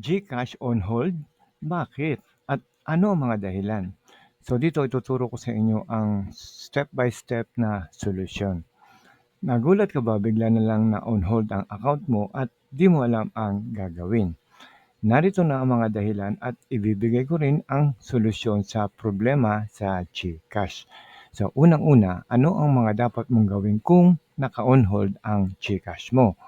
GCash on hold? Bakit? At ano ang mga dahilan? So dito ituturo ko sa inyo ang step-by-step na solusyon. Nagulat ka ba bigla na lang na on hold ang account mo at di mo alam ang gagawin? Narito na ang mga dahilan at ibibigay ko rin ang solusyon sa problema sa GCash. So unang-una, ano ang mga dapat mong gawin kung naka-on hold ang GCash mo?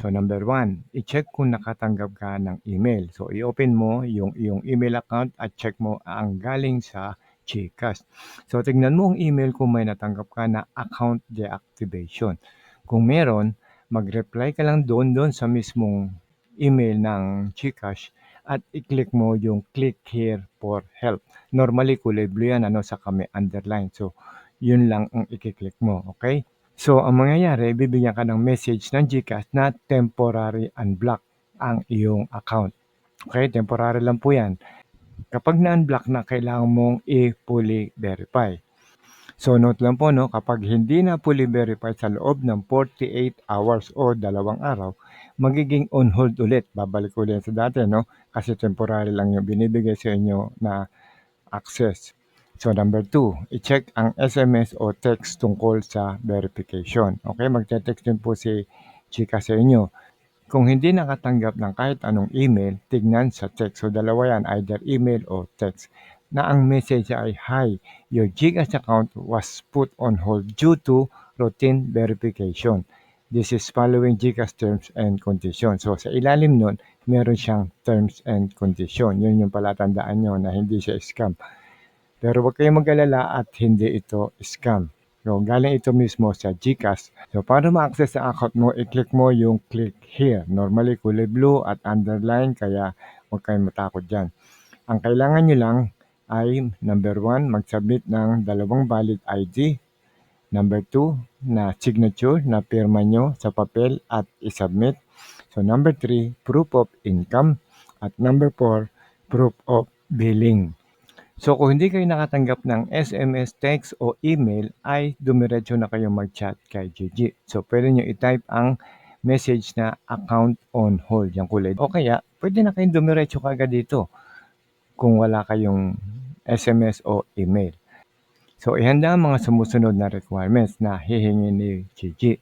So number one, i-check kung nakatanggap ka ng email. So i-open mo yung iyong email account at check mo ang galing sa GCash. So tignan mo ang email kung may natanggap ka na account deactivation. Kung meron, mag-reply ka lang doon doon sa mismong email ng GCash at i-click mo yung click here for help. Normally kulay blue yan ano sa kami underline. So yun lang ang i-click mo, okay? So, ang mangyayari, bibigyan ka ng message ng GCash na temporary unblock ang iyong account. Okay, temporary lang po yan. Kapag na-unblock na, kailangan mong i-fully verify. So, note lang po, no, kapag hindi na fully verify sa loob ng 48 hours o dalawang araw, magiging on hold ulit. Babalik ulit sa dati, no? Kasi temporary lang yung binibigay sa inyo na access. So number two, i-check ang SMS o text tungkol sa verification. Okay, magte-text din po si Chika sa inyo. Kung hindi nakatanggap ng kahit anong email, tignan sa text. So dalawa yan, either email o text. Na ang message ay, Hi, your Gcash account was put on hold due to routine verification. This is following Gcash terms and conditions. So sa ilalim nun, meron siyang terms and condition. Yun yung palatandaan nyo na hindi siya scam. Pero huwag kayong mag-alala at hindi ito scam. So, galing ito mismo sa GCash. So, para ma-access sa account mo, i-click mo yung click here. Normally, kulay blue at underline, kaya huwag kayong matakot dyan. Ang kailangan nyo lang ay, number one, mag-submit ng dalawang valid ID. Number two, na signature na pirma nyo sa papel at i-submit. So, number three, proof of income. At number four, proof of billing. So kung hindi kayo nakatanggap ng SMS, text o email ay dumiretso na kayo mag-chat kay Gigi. So pwede nyo i-type ang message na account on hold, yung kulay. O kaya pwede na kayong dumiretso kagad dito kung wala kayong SMS o email. So ihanda ang mga sumusunod na requirements na hihingi ni Gigi.